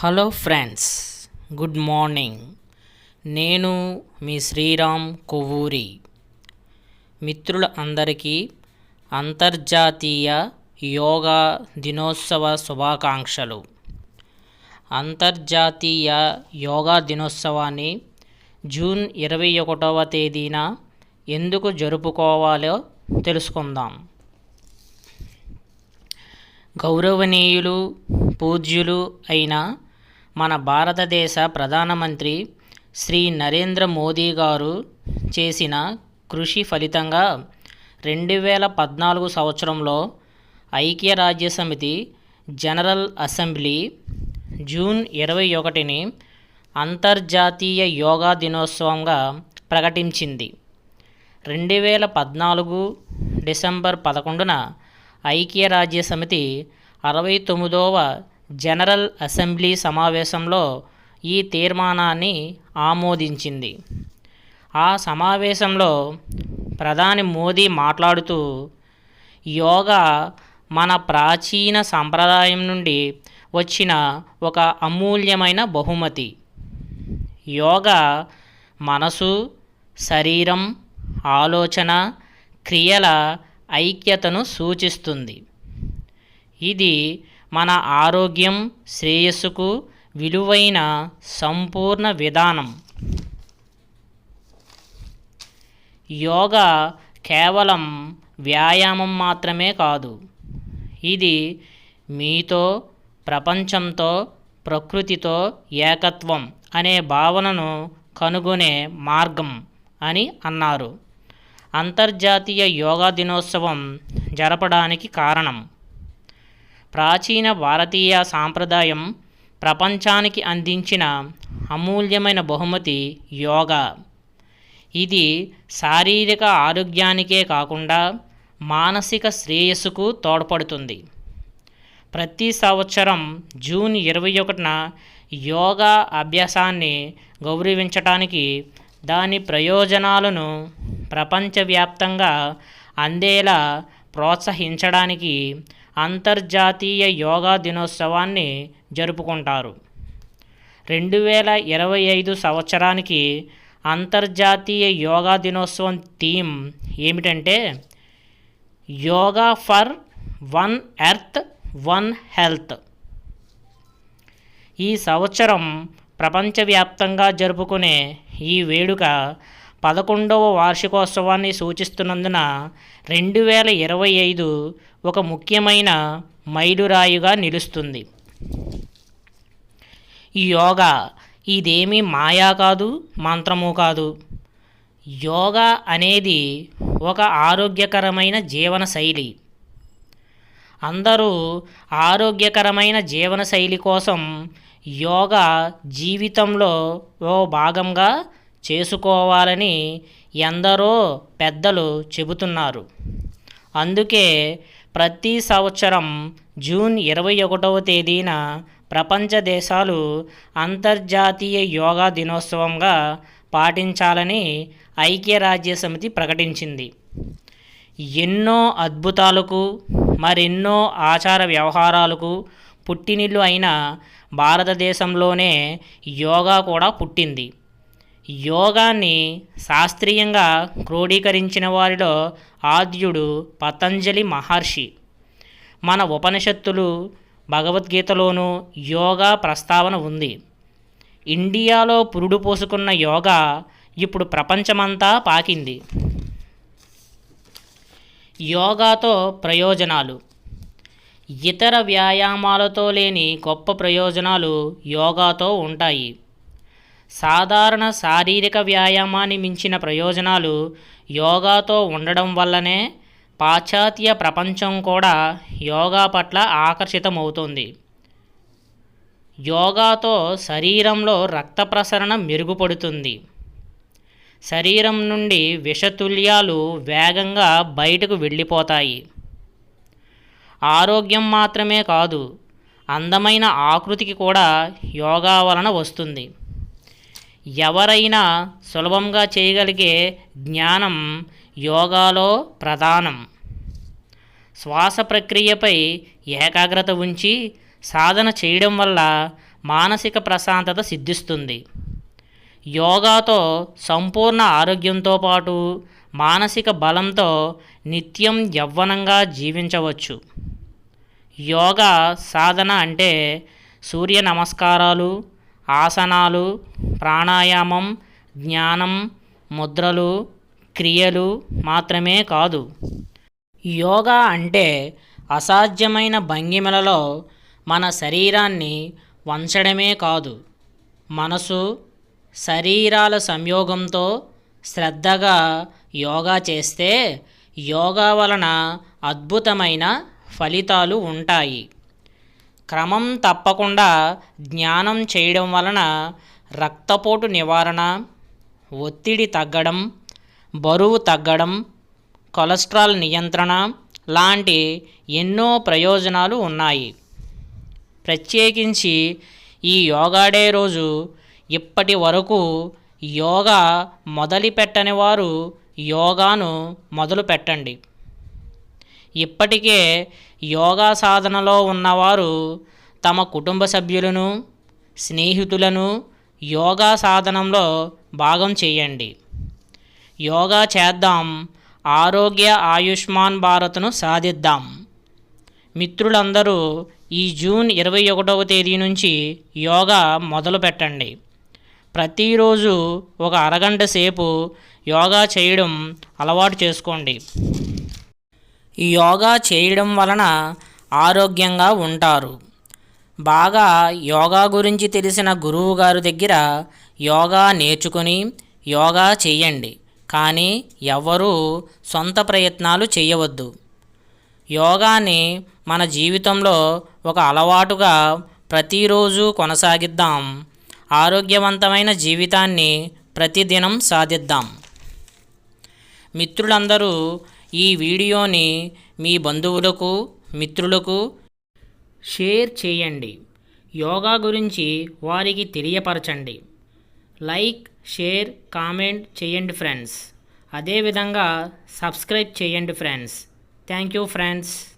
Hello friends good morning. నేను మీ శ్రీరామ్ కొవ్వూరి. మిత్రుల అందరికీ అంతర్జాతీయ యోగా దినోత్సవ శుభాకాంక్షలు. అంతర్జాతీయ యోగా దినోత్సవాన్ని జూన్ ఇరవై ఒకటవ తేదీన ఎందుకు జరుపుకోవాలో తెలుసుకుందాం. గౌరవనీయులు పూజ్యులు అయిన మన భారతదేశ ప్రధానమంత్రి శ్రీ నరేంద్ర మోదీ గారు చేసిన కృషి ఫలితంగా రెండు వేల పద్నాలుగు సంవత్సరంలో ఐక్యరాజ్యసమితి జనరల్ అసెంబ్లీ జూన్ ఇరవై ఒకటిని అంతర్జాతీయ యోగా దినోత్సవంగా ప్రకటించింది. రెండు వేల పద్నాలుగు డిసెంబర్ పదకొండున ఐక్యరాజ్యసమితి అరవై తొమ్మిదవ జనరల్ అసెంబ్లీ సమావేశంలో ఈ తీర్మానాన్ని ఆమోదించింది. ఆ సమావేశంలో ప్రధాని మోదీ మాట్లాడుతూ యోగా మన ప్రాచీన సంప్రదాయం నుండి వచ్చిన ఒక అమూల్యమైన బహుమతి. యోగా మనసు శరీరం ఆలోచన క్రియల ఐక్యతను సూచిస్తుంది. ఇది మన ఆరోగ్యం శ్రేయస్సుకు విలువైన సంపూర్ణ విధానం. యోగా కేవలం వ్యాయామం మాత్రమే కాదు ఇది మీతో ప్రపంచంతో ప్రకృతితో ఏకత్వం అనే భావనను కనుగొనే మార్గం అని అన్నారు. అంతర్జాతీయ యోగా దినోత్సవం జరపడానికి కారణం ప్రాచీన భారతీయ సాంప్రదాయం ప్రపంచానికి అందించిన అమూల్యమైన బహుమతి యోగా. ఇది శారీరక ఆరోగ్యానికే కాకుండా మానసిక శ్రేయస్సుకు తోడ్పడుతుంది. ప్రతి సంవత్సరం జూన్ ఇరవై ఒకటిన యోగా అభ్యాసాన్ని గౌరవించటానికి దాని ప్రయోజనాలను ప్రపంచవ్యాప్తంగా అందేలా ప్రోత్సహించడానికి అంతర్జాతీయ యోగా దినోత్సవాన్ని జరుపుకుంటారు. రెండు వేల ఇరవై ఐదు సంవత్సరానికి అంతర్జాతీయ యోగా దినోత్సవం థీమ్ ఏమిటంటే yoga for one earth one health. ఈ సంవత్సరం ప్రపంచవ్యాప్తంగా జరుపుకునే ఈ వేడుక పదకొండవ వార్షికోత్సవాన్ని సూచిస్తున్నందున రెండు వేల ఇరవై ఐదు ఒక ముఖ్యమైన మైలురాయిగా నిలుస్తుంది. ఈ యోగా ఇదేమీ మాయా కాదు మంత్రము కాదు. యోగా అనేది ఒక ఆరోగ్యకరమైన జీవన శైలి. అందరూ ఆరోగ్యకరమైన జీవనశైలి కోసం యోగా జీవితంలో ఓ భాగంగా చేసుకోవాలని ఎందరో పెద్దలు చెబుతున్నారు. అందుకే ప్రతి సంవత్సరం జూన్ ఇరవై ఒకటవ తేదీన ప్రపంచ దేశాలు అంతర్జాతీయ యోగా దినోత్సవంగా పాటించాలని ఐక్యరాజ్యసమితి ప్రకటించింది. ఎన్నో అద్భుతాలకు మరెన్నో ఆచార వ్యవహారాలకు పుట్టినిల్లు అయిన భారతదేశంలోనే యోగా కూడా పుట్టింది. యోగాన్ని శాస్త్రీయంగా క్రోడీకరించిన వారిలో ఆద్యుడు పతంజలి మహర్షి. మన ఉపనిషత్తులు భగవద్గీతలోనూ యోగా ప్రస్తావన ఉంది. ఇండియాలో పురుడు పోసుకున్న యోగా ఇప్పుడు ప్రపంచమంతా పాకింది. యోగాతో ప్రయోజనాలు. ఇతర వ్యాయామాలతో లేని గొప్ప ప్రయోజనాలు యోగాతో ఉంటాయి. సాధారణ శారీరక వ్యాయామాన్ని మించిన ప్రయోజనాలు యోగాతో ఉండడం వల్లనే పాశ్చాత్య ప్రపంచం కూడా యోగా పట్ల ఆకర్షితమవుతుంది. యోగాతో శరీరంలో రక్త ప్రసరణ మెరుగుపడుతుంది. శరీరం నుండి విషతుల్యాలు వేగంగా బయటకు వెళ్ళిపోతాయి. ఆరోగ్యం మాత్రమే కాదు అందమైన ఆకృతికి కూడా యోగా వలన వస్తుంది. ఎవరైనా సులభంగా చేయగలిగే జ్ఞానం యోగాలో ప్రధానం. శ్వాస ప్రక్రియపై ఏకాగ్రత ఉంచి సాధన చేయడం వల్ల మానసిక ప్రశాంతత సిద్ధిస్తుంది. యోగాతో సంపూర్ణ ఆరోగ్యంతో పాటు మానసిక బలంతో నిత్యం యవ్వనంగా జీవించవచ్చు. యోగా సాధన అంటే సూర్య నమస్కారాలు ఆసనాలు ప్రాణాయామం జ్ఞానం ముద్రలు క్రియలు మాత్రమే కాదు. యోగా అంటే అసాధ్యమైన భంగిమలలో మన శరీరాన్ని వంచడమే కాదు. మనసు శరీరాల సంయోగంతో శ్రద్ధగా యోగా చేస్తే యోగా వలన అద్భుతమైన ఫలితాలు ఉంటాయి. క్రమం తప్పకుండా జ్ఞానం చేయడం వలన రక్తపోటు నివారణ ఒత్తిడి తగ్గడం బరువు తగ్గడం కొలెస్ట్రాల్ నియంత్రణ లాంటి ఎన్నో ప్రయోజనాలు ఉన్నాయి. ప్రత్యేకించి ఈ యోగా డే రోజు ఇప్పటి వరకు యోగా మొదలుపెట్టని వారు యోగాను మొదలు పెట్టండి. ఇప్పటికే యోగా సాధనలో ఉన్నవారు తమ కుటుంబ సభ్యులను స్నేహితులను యోగా సాధనంలో భాగం చేయండి. యోగా చేద్దాం ఆరోగ్య ఆయుష్మాన్ భారత్ను సాధిద్దాం. మిత్రులందరూ ఈ జూన్ ఇరవై ఒకటవ తేదీ నుంచి యోగా మొదలు పెట్టండి. ప్రతిరోజు ఒక అరగంట సేపు యోగా చేయడం అలవాటు చేసుకోండి. యోగా చేయడం వలన ఆరోగ్యంగా ఉంటారు. బాగా యోగా గురించి తెలిసిన గురువు గారి దగ్గర యోగా నేర్చుకొని యోగా చేయండి కానీ ఎవ్వరూ సొంత ప్రయత్నాలు చేయవద్దు యోగాని మన జీవితంలో ఒక అలవాటుగా ప్రతిరోజు కొనసాగిద్దాం. ఆరోగ్యవంతమైన జీవితాన్ని ప్రతిదినం సాధిద్దాం. మిత్రులందరూ ఈ వీడియోని మీ బంధువులకు మిత్రులకు షేర్ చేయండి. యోగా గురించి వారికి తెలియపరచండి. లైక్ షేర్ కామెంట్ చేయండి ఫ్రెండ్స్. అదేవిధంగా సబ్స్క్రైబ్ చేయండి ఫ్రెండ్స్. Thank you friends.